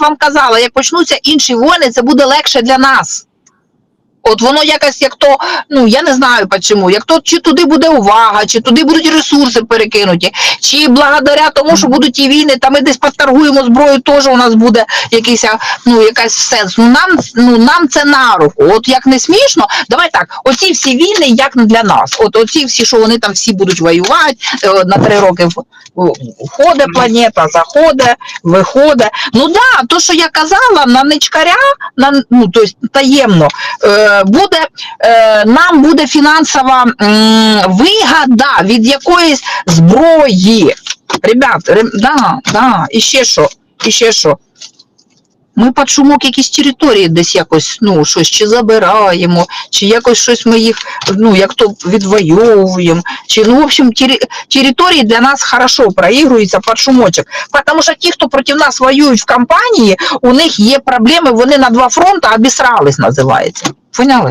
вам казала, як почнуться інші війни, це буде легше для нас. От воно якось як то, ну я не знаю чому, як то чи туди буде увага, чи туди будуть ресурси перекинуті, чи благодаря тому, що будуть ті війни, та ми десь поторгуємо зброю, теж у нас буде якийсь, ну, якась сенс. Ну нам, ну нам це на руку. От як не смішно, давай так, оці всі війни як не для нас. От оці всі, що вони там всі будуть воювати, е, на три роки входить планета, заходить, виходить. Ну да, то, що я казала, на ничкаря, на, ну, тобто таємно, е, буде, е, нам буде фінансова вигода від якоїсь зброї. Ребят, да, да, і ще що, і ще що. Ми під шумок якісь території десь якось, ну, щось чи забираємо, чи якось щось ми їх, ну, як то відвоюємо, чи, ну, в общем, тери, території для нас хорошо проігруються під шумочок. Тому що ті, хто проти нас воюють в компанії, у них є проблеми, вони на два фронти обісрались, називається. Поняли?